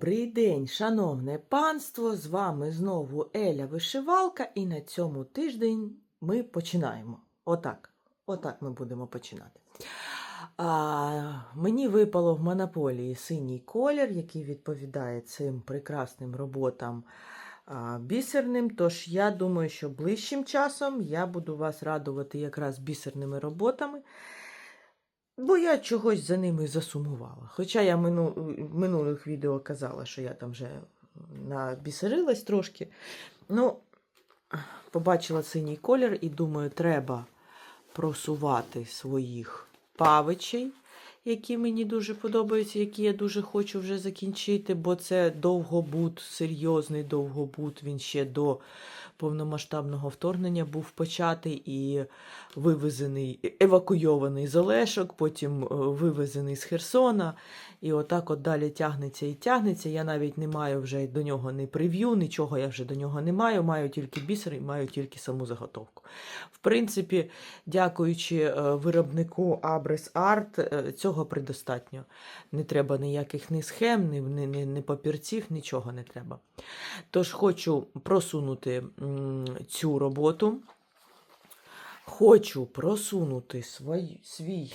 Добрий день, шановне панство! З вами знову Еля Вишивалка, і на цьому тиждень ми починаємо. Отак. Отак ми будемо починати. А, мені випало в монополії синій колір, який відповідає цим прекрасним роботам а, бісерним. Тож я думаю, що ближчим часом я буду вас радувати якраз бісерними роботами. Бо я чогось за ними засумувала. Хоча я мину, в минулих відео казала, що я там вже набісерилась трошки. Ну, побачила синій колір і думаю, треба просувати своїх павичей, які мені дуже подобаються, які я дуже хочу вже закінчити, бо це довгобут, серйозний довгобут. Він ще до повномасштабного вторгнення був початий і вивезений, евакуйований з Олешок, потім е, вивезений з Херсона. І отак от далі тягнеться і тягнеться. Я навіть не маю вже до нього ні прев'ю, нічого я вже до нього не маю. Маю тільки бісер і маю тільки саму заготовку. В принципі, дякуючи е, виробнику Abris Art, е, цього предостатньо. Не треба ніяких ні схем, ні, ні, ні, ні папірців, нічого не треба. Тож хочу просунути цю роботу. Хочу просунути свій, свій,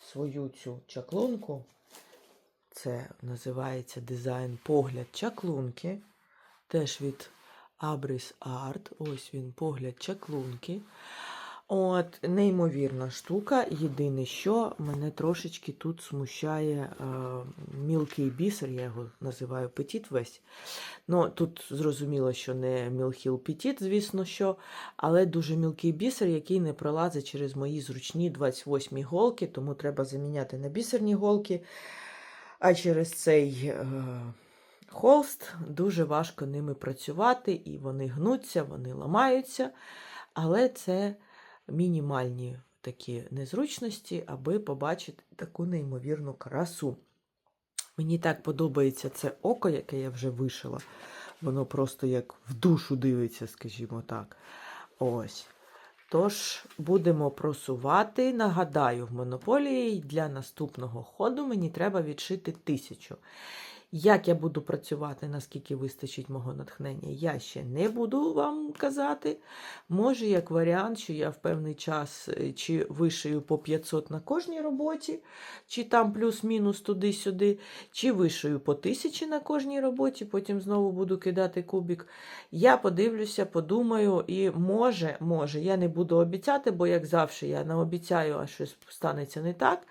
свою цю чаклунку. Це називається дизайн погляд чаклунки. Теж від Abris Art. Ось він, погляд чаклунки. От, неймовірна штука. Єдине, що мене трошечки тут смущає е, мілкий бісер, я його називаю Petit весь. Ну, тут зрозуміло, що не Мілхіл Petit, звісно що, але дуже мілкий бісер, який не пролазить через мої зручні 28 голки, тому треба заміняти на бісерні голки. А через цей е, холст дуже важко ними працювати, і вони гнуться, вони ламаються. Але це мінімальні такі незручності, аби побачити таку неймовірну красу. Мені так подобається це око, яке я вже вишила. Воно просто як в душу дивиться, скажімо так. Ось. Тож, будемо просувати. Нагадаю, в монополії для наступного ходу мені треба відшити тисячу. Як я буду працювати, наскільки вистачить мого натхнення, я ще не буду вам казати. Може, як варіант, що я в певний час е, чи вишию по 500 на кожній роботі, чи там плюс-мінус туди-сюди, чи вишию по 1000 на кожній роботі, потім знову буду кидати кубик. Я подивлюся, подумаю, і може, може, я не буду обіцяти, бо, як завжди, я не обіцяю, а щось станеться не так.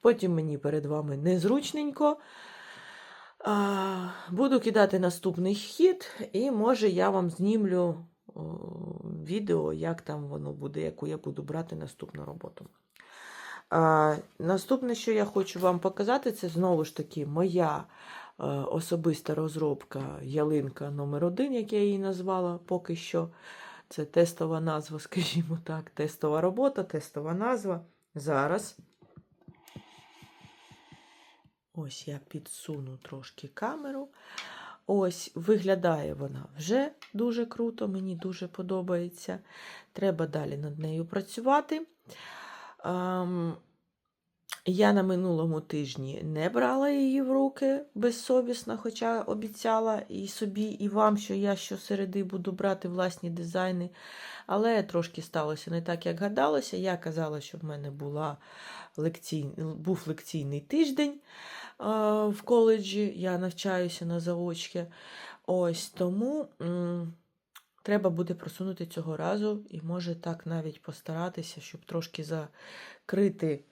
Потім мені перед вами незручненько. Буду кидати наступний хід, і може я вам знімлю відео, як там воно буде, яку я буду брати наступну роботу. Наступне, що я хочу вам показати, це знову ж таки моя е, особиста розробка ялинка номер 1 як я її назвала поки що. Це тестова назва, скажімо так, тестова робота, тестова назва. Зараз. Ось я підсуну трошки камеру. Ось виглядає вона вже дуже круто, мені дуже подобається. Треба далі над нею працювати. Ем, я на минулому тижні не брала її в руки безсовісно, хоча обіцяла і собі, і вам, що я щосереди буду брати власні дизайни. Але трошки сталося не так, як гадалося. Я казала, що в мене була лекцій... був лекційний тиждень в коледжі, я навчаюся на заочки. Ось тому м, треба буде просунути цього разу, і може так навіть постаратися, щоб трошки закрити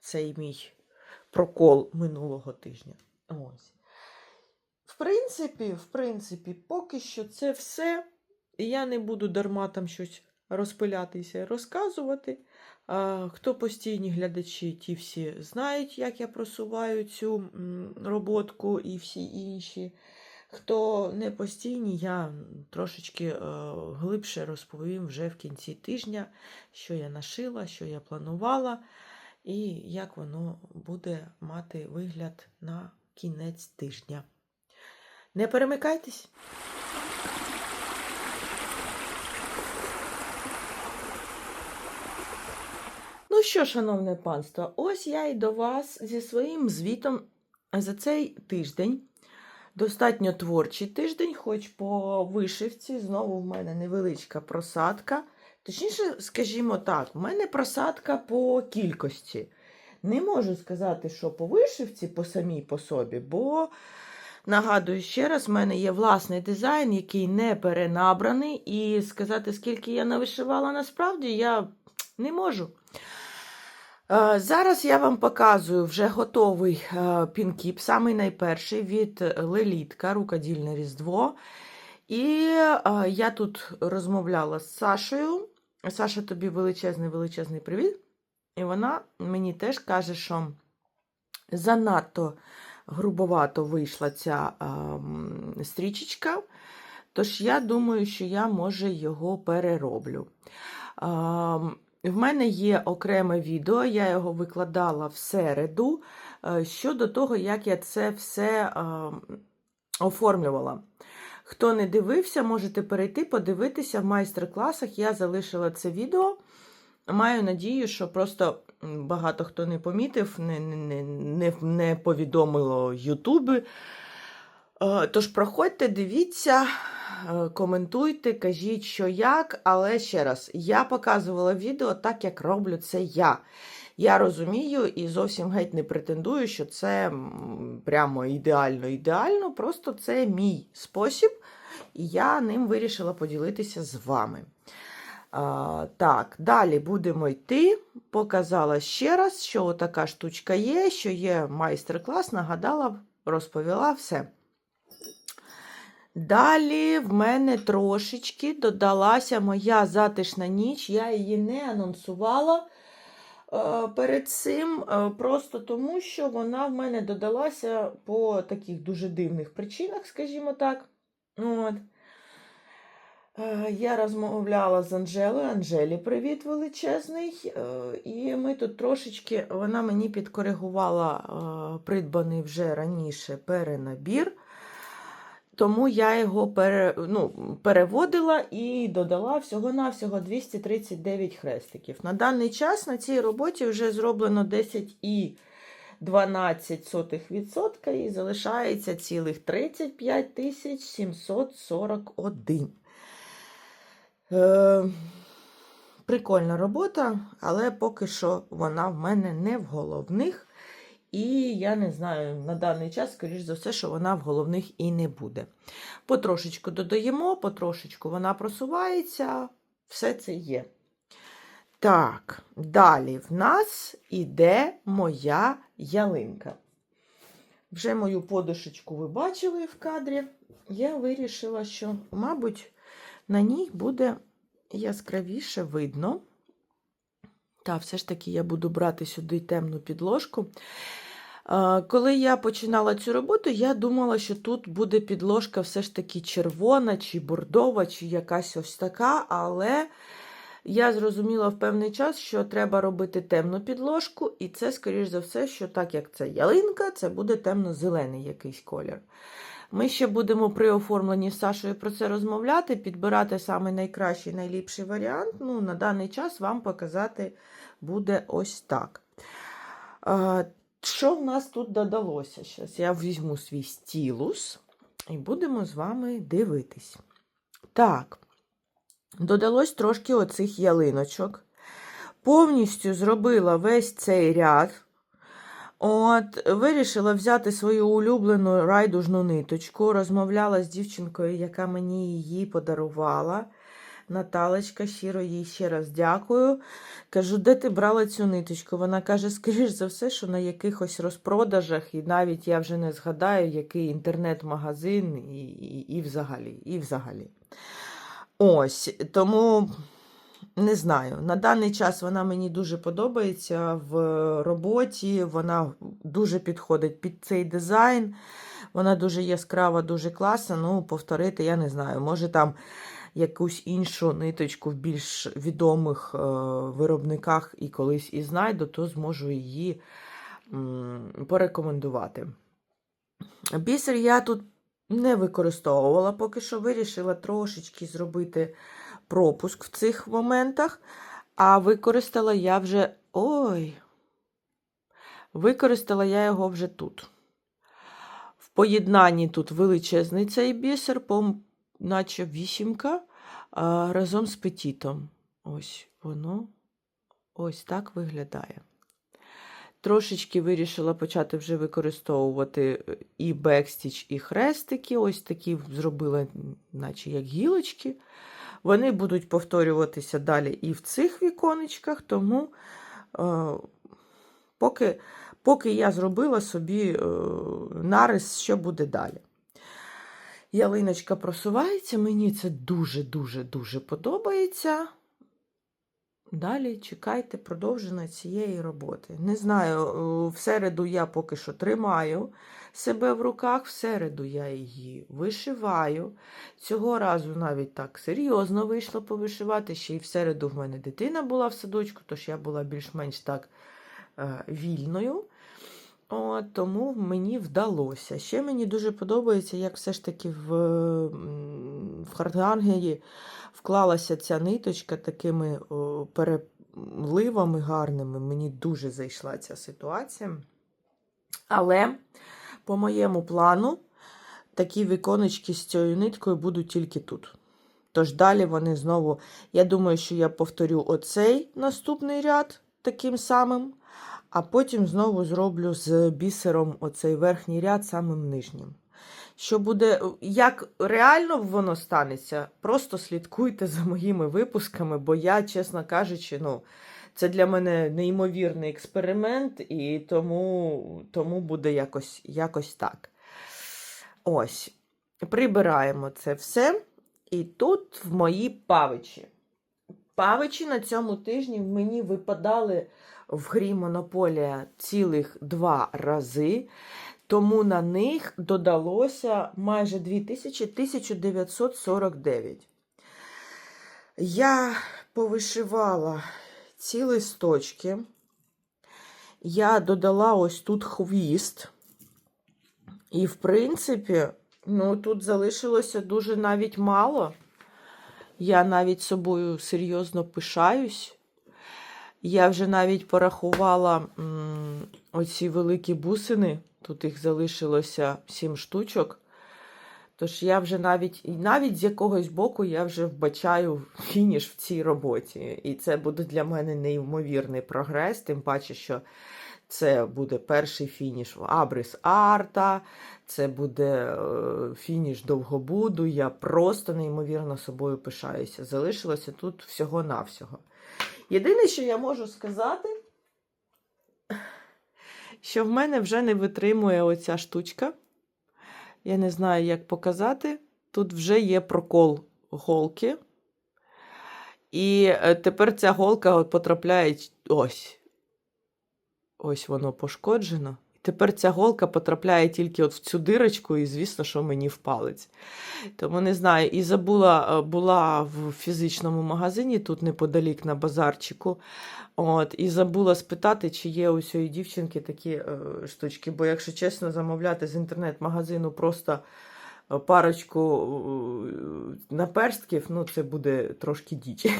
цей мій прокол минулого тижня. Ось. В принципі, в принципі, поки що це все. Я не буду дарма там щось розпилятися і розказувати. Хто постійні глядачі, ті всі знають, як я просуваю цю роботку і всі інші. Хто не постійні, я трошечки е, глибше розповім вже в кінці тижня, що я нашила, що я планувала, і як воно буде мати вигляд на кінець тижня. Не перемикайтесь! Ну що, шановне панство, ось я й до вас зі своїм звітом за цей тиждень. достатньо творчий тиждень, хоч по вишивці знову в мене невеличка просадка. Точніше, скажімо так, в мене просадка по кількості. Не можу сказати, що по вишивці, по самій по собі, бо нагадую ще раз, в мене є власний дизайн, який не перенабраний, і сказати, скільки я навишивала насправді, я не можу. Е, Зараз я вам показую вже готовий е, пінкіп, самий найперший від Лелітка, рукодільне Різдво. І е, я тут розмовляла з Сашею. Саша, тобі величезний величезний привіт. І вона мені теж каже, що занадто грубовато вийшла ця ем, стрічечка. Тож я думаю, що я може його перероблю. В мене є окреме відео, я його викладала в середу е, щодо того, як я це все е, оформлювала. Хто не дивився, можете перейти, подивитися в майстер-класах. Я залишила це відео. Маю надію, що просто багато хто не помітив, не, не, не, не, повідомило Ютуби. Е, Тож проходьте, дивіться, коментуйте, кажіть, що як, але ще раз, я показувала відео так, як роблю це я. Я розумію і зовсім геть не претендую, що це прямо ідеально ідеально. Просто це мій спосіб, і я ним вирішила поділитися з вами. А, так, далі будемо йти. Показала ще раз, що така штучка є, що є майстер-клас, нагадала, розповіла все. Далі в мене трошечки додалася моя затишна ніч. Я її не анонсувала е, перед цим, е, просто тому, що вона в мене додалася по таких дуже дивних причинах, скажімо так. От. Е, Я розмовляла з Анжелою. Анжелі, привіт величезний. І ми тут трошечки, вона мені підкоригувала придбаний вже раніше перенабір. Тому я його пере, ну, переводила і додала всього-навсього 239 хрестиків. На даний час на цій роботі вже зроблено 10,12% і залишається цілих 35 741. Е, прикольна робота, але поки що вона в мене не в головних. І я не знаю, на даний час, скоріш за все, що вона в головних і не буде. Потрошечку додаємо, потрошечку вона просувається, все це є. Так, далі в нас іде моя ялинка. Вже мою подушечку ви бачили в кадрі. Я вирішила, що, мабуть, на ній буде яскравіше видно. Та, все ж таки я буду брати сюди темну підложку. Коли я починала цю роботу, я думала, що тут буде підложка все ж таки червона, чи бордова, чи якась ось така, але я зрозуміла в певний час, що треба робити темну підложку, і це, скоріш за все, що так як це ялинка, це буде темно-зелений якийсь колір. Ми ще будемо при оформленні з Сашою про це розмовляти, підбирати саме найкращий, найліпший варіант. Ну, на даний час вам показати буде ось так. Що в нас тут додалося? Зараз я візьму свій стілус і будемо з вами дивитись. Так, додалось трошки оцих ялиночок. Повністю зробила весь цей ряд. От, вирішила взяти свою улюблену райдужну ниточку. Розмовляла з дівчинкою, яка мені її подарувала. Наталочка, щиро їй ще раз дякую. Кажу, де ти брала цю ниточку? Вона каже, скоріш за все, що на якихось розпродажах, і навіть я вже не згадаю, який інтернет-магазин, і, і, і взагалі. і взагалі. Ось, тому не знаю. На даний час вона мені дуже подобається в роботі. Вона дуже підходить під цей дизайн. Вона дуже яскрава, дуже класна. Ну, повторити, я не знаю. Може там якусь іншу ниточку в більш відомих е, виробниках і колись і знайду, то зможу її м, порекомендувати. Бісер я тут не використовувала, поки що вирішила трошечки зробити пропуск в цих моментах, а використала я вже. Ой! Використала я його вже тут. В поєднанні тут величезний цей бісер, наче вісімка, разом з петітом. Ось воно ось так виглядає. Трошечки вирішила почати вже використовувати е, і бекстіч, і хрестики. Ось такі зробила, наче як гілочки. Вони будуть повторюватися далі і в цих віконечках, тому е, поки, поки я зробила собі е, нарис, що буде далі. Ялиночка просувається, мені це дуже-дуже-дуже подобається. Далі чекайте продовження цієї роботи. Не знаю, е, в середу я поки що тримаю себе в руках, в середу я її вишиваю. Цього разу навіть так серйозно вийшло повишивати. Ще й в середу в мене дитина була в садочку, тож я була більш-менш так е, вільною. От, тому мені вдалося. Ще мені дуже подобається, як все ж таки в, в хардангелі вклалася ця ниточка такими о, переливами гарними. Мені дуже зайшла ця ситуація. Але по моєму плану такі віконечки з цією ниткою будуть тільки тут. Тож далі вони знову, я думаю, що я повторю оцей наступний ряд таким самим, а потім знову зроблю з бісером оцей верхній ряд самим нижнім. Що буде, як реально воно станеться, просто слідкуйте за моїми випусками, бо я, чесно кажучи, ну, це для мене неймовірний експеримент, і тому, тому буде якось, якось так. Ось. Прибираємо це все. І тут в мої павичі. Павичі на цьому тижні в мені випадали в грі Монополія цілих два рази, тому на них додалося майже 2000 1949. Я повишивала ці листочки. Я додала ось тут хвіст. І, в принципі, ну, тут залишилося дуже навіть мало. Я навіть собою серйозно пишаюсь. Я вже навіть порахувала м, оці великі бусини. Тут їх залишилося 7 штучок. Тож я вже навіть, навіть з якогось боку я вже вбачаю фініш в цій роботі. І це буде для мене неймовірний прогрес, тим паче, що це буде перший фініш в Абрис Арта, це буде е, фініш довгобуду. Я просто неймовірно собою пишаюся. Залишилося тут всього-навсього. Єдине, що я можу сказати, що в мене вже не витримує оця штучка. Я не знаю, як показати. Тут вже є прокол голки. І е, тепер ця голка потрапляє ось. Ось воно пошкоджено. Тепер ця голка потрапляє тільки от в цю дирочку, і, звісно, що мені в палець. Тому не знаю. І забула, е, була в фізичному магазині, тут неподалік на базарчику. От, І забула спитати, чи є у цієї дівчинки такі е, штучки. Бо, якщо чесно, замовляти з інтернет-магазину просто е, парочку е, наперстків, ну, це буде трошки дічі.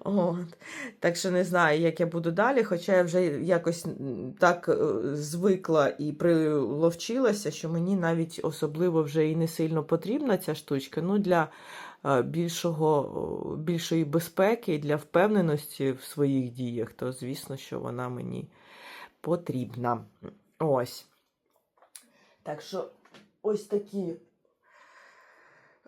От. Так що не знаю, як я буду далі, хоча я вже якось так е, звикла і приловчилася, що мені навіть особливо вже і не сильно потрібна ця штучка. Ну, для е, більшого, більшої безпеки і для впевненості в своїх діях, то звісно, що вона мені потрібна. Ось. Так що ось такі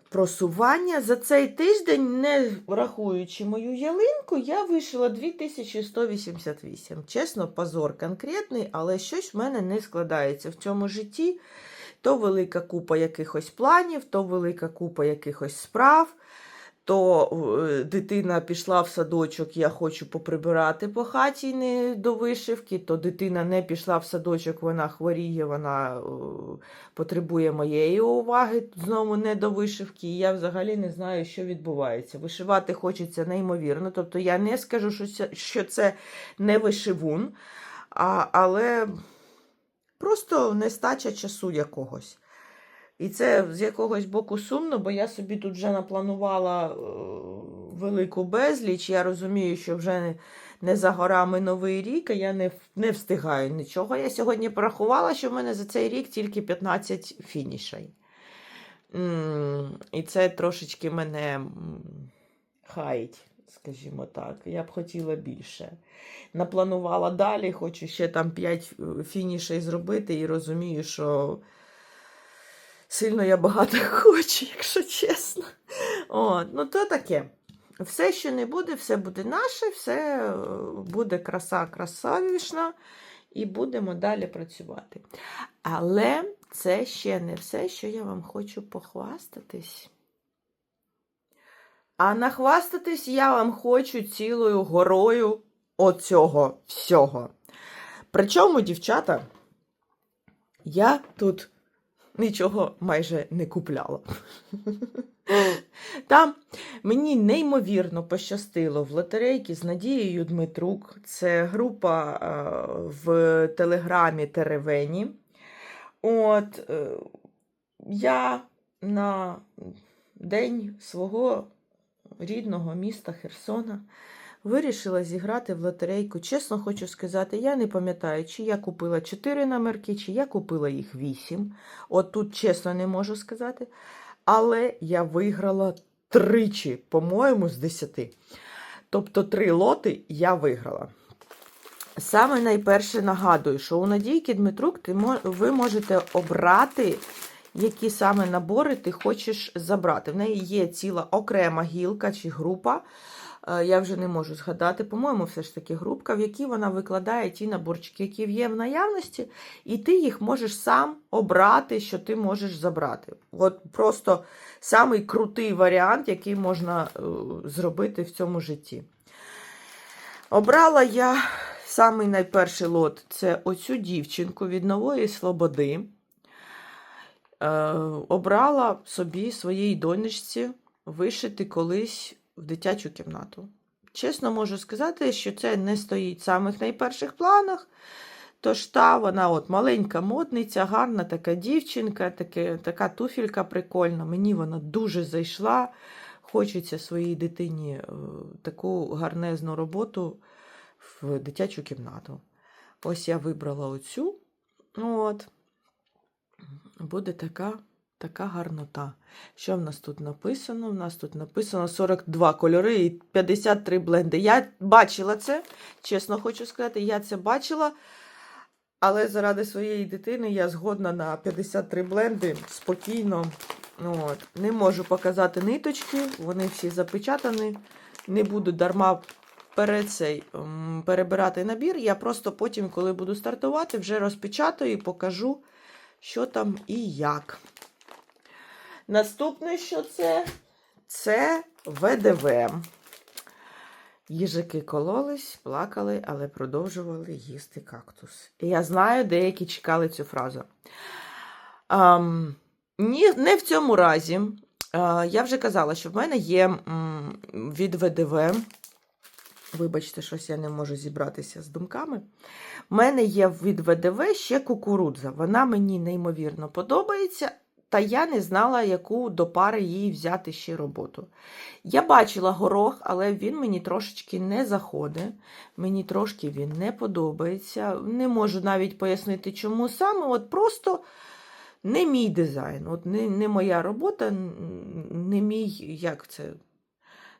просування. За цей тиждень, не врахуючи мою ялинку, я вишила 2188. Чесно, позор конкретний, але щось в мене не складається в цьому житті. То велика купа якихось планів, то велика купа якихось справ. То е, дитина пішла в садочок, я хочу поприбирати по хаті не до вишивки, то дитина не пішла в садочок, вона хворіє, вона е, потребує моєї уваги, знову не до вишивки. І я взагалі не знаю, що відбувається. Вишивати хочеться неймовірно. Тобто я не скажу, що це, що це не вишивун, а, але просто нестача часу якогось. І це з якогось боку сумно, бо я собі тут вже напланувала е, велику безліч. Я розумію, що вже не, за горами новий рік, а я не, не встигаю нічого. Я сьогодні порахувала, що в мене за цей рік тільки 15 фінішей. І це трошечки мене хаїть, скажімо так. Я б хотіла більше. Напланувала далі, хочу ще там 5 фінішей зробити і розумію, що сильно я багато хочу, якщо чесно. От, ну то таке. Все, що не буде, все буде наше, все е, буде краса красавішна, і будемо далі працювати. Але це ще не все, що я вам хочу похвастатись. А нахвастатись я вам хочу цілою горою оцього всього. Причому, дівчата, я тут нічого майже не купляла. Там мені неймовірно пощастило в лотерейки з Надією Дмитрук. Це група е, в телеграмі Теревені. От е, я на день свого рідного міста Херсона вирішила зіграти в лотерейку. Чесно хочу сказати, я не пам'ятаю, чи я купила 4 номерки, чи я купила їх 8. От тут чесно не можу сказати. Але я виграла тричі, по-моєму, з 10. Тобто три лоти я виграла. Саме найперше нагадую, що у Надійки Дмитрук ти ви можете обрати, які саме набори ти хочеш забрати. В неї є ціла окрема гілка чи група. Е, Я вже не можу згадати, по-моєму, все ж таки групка, в якій вона викладає ті наборчики, які є в наявності, і ти їх можеш сам обрати, що ти можеш забрати. От просто самий крутий варіант, який можна е, зробити в цьому житті. Обрала я самий найперший лот це оцю дівчинку від нової Слободи. Е, обрала собі своїй донечці вишити колись в дитячу кімнату. Чесно можу сказати, що це не стоїть в самих найперших планах. Тож та вона от маленька модниця, гарна така дівчинка, таке, така туфелька прикольна. Мені вона дуже зайшла. Хочеться своїй дитині е, таку гарнезну роботу в дитячу кімнату. Ось я вибрала оцю. От. Буде така, така гарнота. Що в нас тут написано? В нас тут написано 42 кольори і 53 бленди. Я бачила це, чесно хочу сказати, я це бачила. Але заради своєї дитини я згодна на 53 бленди спокійно. От. Не можу показати ниточки, вони всі запечатані. Не буду дарма перед цей, перебирати набір. Я просто потім, коли буду стартувати, вже розпечатаю і покажу, що там і як. Наступне, що це? Це ВДВ. Їжики кололись, плакали, але продовжували їсти кактус. І я знаю, деякі чекали цю фразу. Ам, ні, не в цьому разі. А, я вже казала, що в мене є м, від ВДВ. Вибачте, щось я не можу зібратися з думками. У мене є від ВДВ ще кукурудза. Вона мені неймовірно подобається, та я не знала, яку до пари їй взяти ще роботу. Я бачила горох, але він мені трошечки не заходить. Мені трошки він не подобається. Не можу навіть пояснити, чому саме. От просто не мій дизайн, от не, не моя робота, не мій, як це.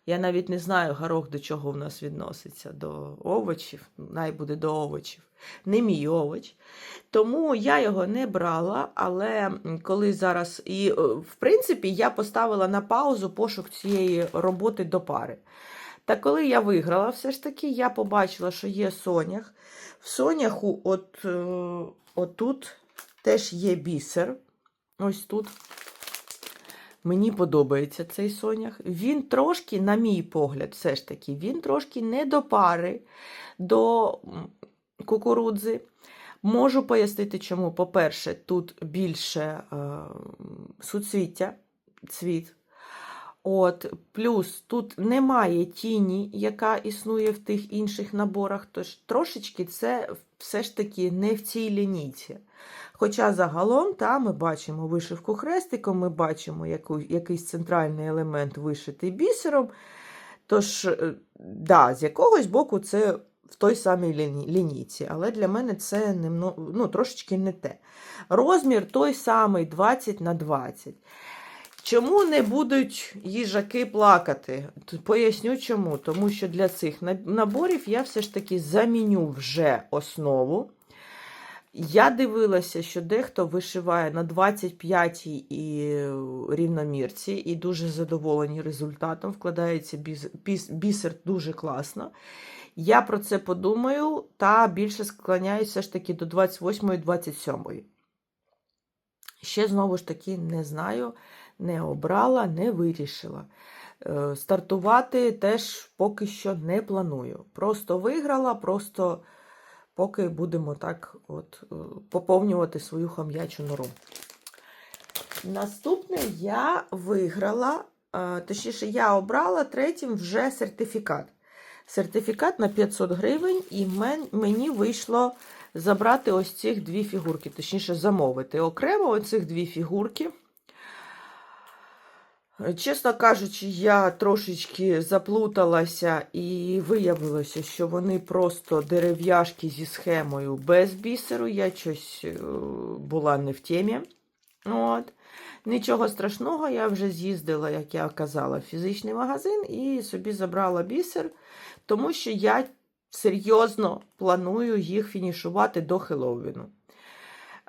Я навіть не знаю, горох до чого в нас відноситься, до овочів, най буде до овочів. Не мій овоч. Тому я його не брала, але коли зараз. І, е, в принципі, я поставила на паузу пошук цієї роботи до пари. Та коли я виграла, все ж таки, я побачила, що є сонях. В соняху, от, е, отут теж є бісер. Ось тут. Мені подобається цей сонях. Він трошки, на мій погляд, все ж таки, він трошки не до пари до кукурудзи. Можу пояснити, чому. По-перше, тут більше е, суцвіття, цвіт. От, плюс тут немає тіні, яка існує в тих інших наборах, тож трошечки це все ж таки не в цій лінійці. Хоча загалом та, ми бачимо вишивку хрестиком, ми бачимо яку, якийсь центральний елемент вишитий бісером. Тож, е, да, з якогось боку це в той самій ліні- лінійці, але для мене це немно, ну, трошечки не те. Розмір той самий 20 на 20. Чому не будуть їжаки плакати? Поясню чому. Тому що для цих наборів я все ж таки заміню вже основу. Я дивилася, що дехто вишиває на 25 і е, рівномірці, і дуже задоволені результатом. Вкладається бісер дуже класно. Я про це подумаю та більше склоняюся ж таки до 28 27 Ще знову ж таки не знаю, не обрала, не вирішила. Е, Стартувати теж поки що не планую. Просто виграла, просто поки будемо так от е, поповнювати свою хам'ячу нору. Наступне я виграла, е, точніше, я обрала третім вже сертифікат. Сертифікат на 500 гривень, і мені вийшло забрати ось цих дві фігурки, точніше, замовити окремо оцих дві фігурки. Чесно кажучи, я трошечки заплуталася і виявилося, що вони просто дерев'яшки зі схемою без бісеру. Я щось е, була не в темі. От. Нічого страшного, я вже з'їздила, як я казала, в фізичний магазин і собі забрала бісер, тому що я серйозно планую їх фінішувати до Хеллоуіну.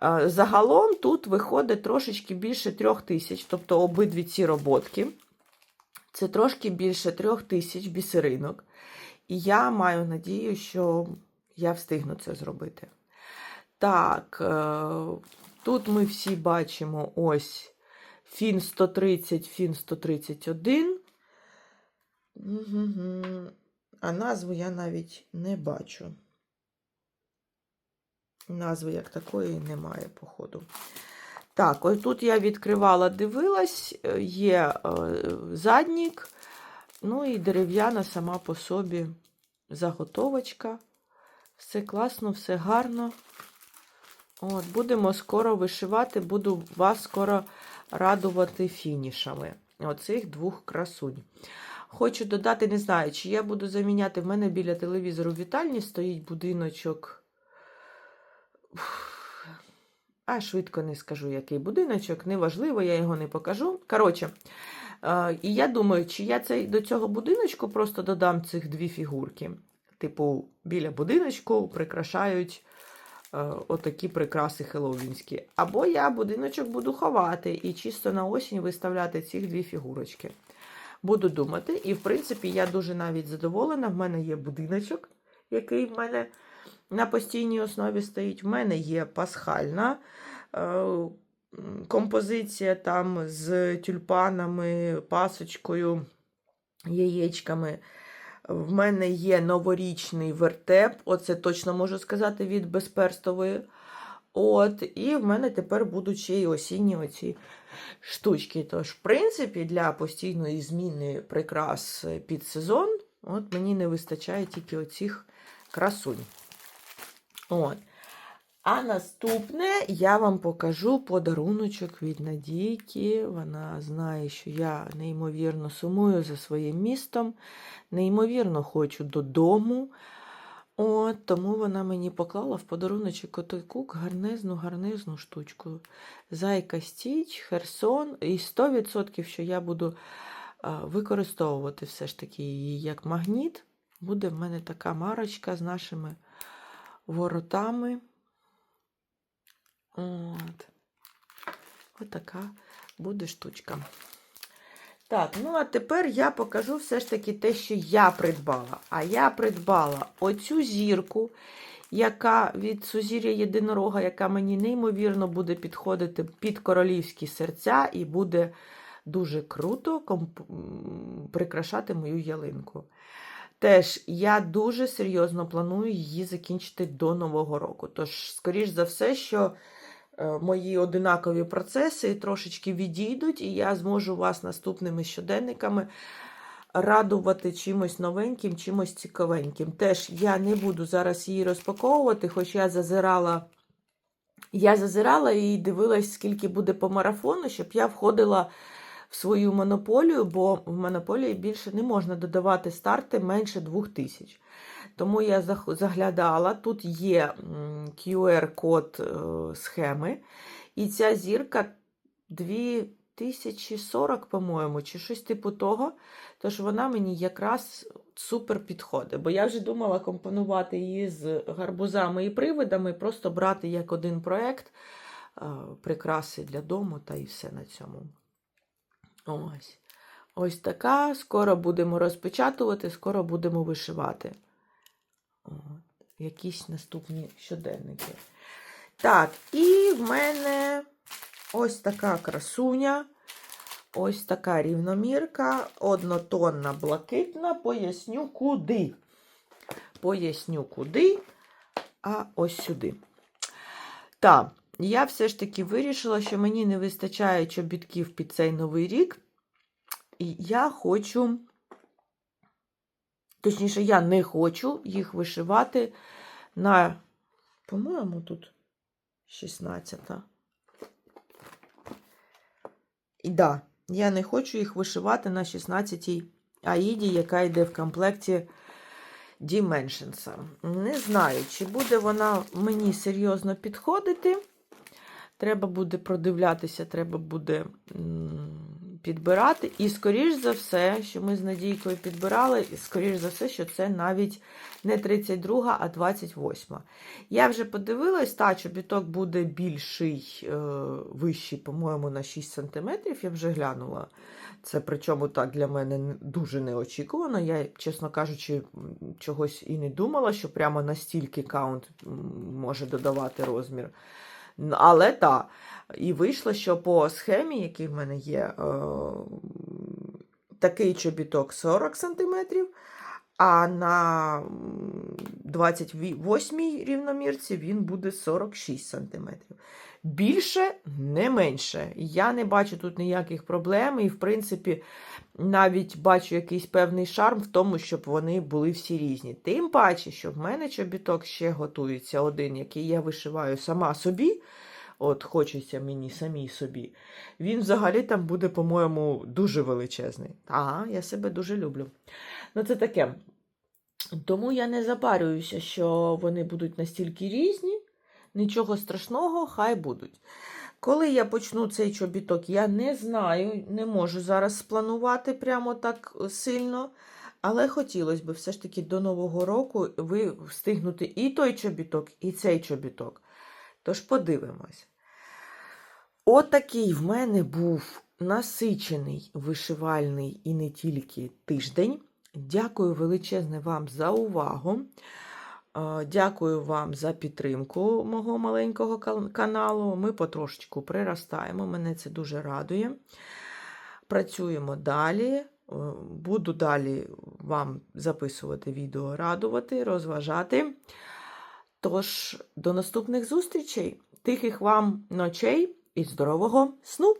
Е, Загалом тут виходить трошечки більше трьох тисяч, тобто обидві ці роботки. Це трошки більше трьох тисяч бісеринок. І я маю надію, що я встигну це зробити. Так, е, тут ми всі бачимо ось Фін 130, Фін 131. Мгм. А назву я навіть не бачу. Назви як такої немає, походу. Так, ось тут я відкривала, дивилась, е, є е, заднік, ну і дерев'яна сама по собі заготовочка. Все класно, все гарно. От, Будемо скоро вишивати, буду вас скоро радувати фінішами оцих двох красунь. Хочу додати, не знаю, чи я буду заміняти. В мене біля телевізору в вітальні стоїть будиночок. А швидко не скажу, який будиночок, неважливо, я його не покажу. Коротше, е, і я думаю, чи я цей, до цього будиночку просто додам цих дві фігурки. Типу, біля будиночку прикрашають е, отакі прикраси хеллоуінські. Або я будиночок буду ховати і чисто на осінь виставляти ці дві фігурочки. Буду думати. І, в принципі, я дуже навіть задоволена. В мене є будиночок, який в мене на постійній основі стоїть. В мене є пасхальна е, композиція там з тюльпанами, пасочкою, яєчками. В мене є новорічний вертеп, оце точно можу сказати від безперстової. От, і в мене тепер будуть ще й осінні оці штучки. Тож, в принципі, для постійної зміни прикрас під сезон, от мені не вистачає тільки оцих красунь. От. А наступне я вам покажу подаруночок від Надійки. Вона знає, що я неймовірно сумую за своїм містом, неймовірно хочу додому. От, тому вона мені поклала в подаруночок отой кук гарнезну, гарнезну штучку. Зайка Стіч, Херсон. І 100%, що я буду використовувати все ж таки її як магніт. Буде в мене така марочка з нашими воротами. От. Отака буде штучка. Так, ну а тепер я покажу все ж таки те, що я придбала. А я придбала оцю зірку, яка від сузір'я єдинорога, яка мені неймовірно буде підходити під королівські серця, і буде дуже круто прикрашати мою ялинку. Теж я дуже серйозно планую її закінчити до Нового року. Тож, скоріш за все, що е, мої одинакові процеси трошечки відійдуть, і я зможу вас наступними щоденниками радувати чимось новеньким, чимось цікавеньким. Теж я не буду зараз її розпаковувати, хоч я зазирала. Я зазирала і дивилась, скільки буде по марафону, щоб я входила в свою монополію, бо в монополії більше не можна додавати старти менше 2000. Тому я заглядала, тут є QR-код е, схеми, і ця зірка 2040, по-моєму, чи щось типу того. Тож вона мені якраз супер підходить. Бо я вже думала компонувати її з гарбузами і привидами, просто брати як один проект е, прикраси для дому та і все на цьому. Ось. Ось така. Скоро будемо розпечатувати, скоро будемо вишивати. Якісь наступні щоденники. Так, і в мене ось така красуня. Ось така рівномірка, однотонна блакитна. Поясню куди. Поясню куди, а ось сюди. Так, я все ж таки вирішила, що мені не вистачає чобітків під цей новий рік. І я хочу, точніше, я не хочу їх вишивати на, по-моєму, тут 16-та. І да, я не хочу їх вишивати на 16-й аїді, яка йде в комплекті Dimensions. Не знаю, чи буде вона мені серйозно підходити. Треба буде продивлятися, треба буде підбирати. І, скоріш за все, що ми з Надійкою підбирали, і скоріш за все, що це навіть не 32, а 28. Я вже подивилась, та чобіток буде більший, е, вищий, по-моєму, на 6 см. Я вже глянула. Це причому так для мене дуже неочікувано. Я, чесно кажучи, чогось і не думала, що прямо настільки каунт може додавати розмір. Але так, і вийшло, що по схемі, який в мене є, е, такий чобіток 40 см, а на 28-й рівномірці він буде 46 см. Більше, не менше. Я не бачу тут ніяких проблем, і, в принципі, навіть бачу якийсь певний шарм в тому, щоб вони були всі різні. Тим паче, що в мене чобіток ще готується один, який я вишиваю сама собі. От хочеться мені самій собі. Він взагалі там буде, по-моєму, дуже величезний. Ага, я себе дуже люблю. Ну, це таке. Тому я не запарююся, що вони будуть настільки різні. Нічого страшного, хай будуть. Коли я почну цей чобіток, я не знаю, не можу зараз спланувати прямо так сильно. Але хотілося б все ж таки до Нового року ви встигнути і той чобіток, і цей чобіток. Тож подивимось. Отакий в мене був насичений вишивальний і не тільки тиждень. Дякую величезне вам за увагу. Дякую вам за підтримку мого маленького каналу. Ми потрошечку приростаємо, мене це дуже радує. Працюємо далі. Е, Буду далі вам записувати відео, радувати, розважати. Тож, до наступних зустрічей, тихих вам ночей і здорового сну!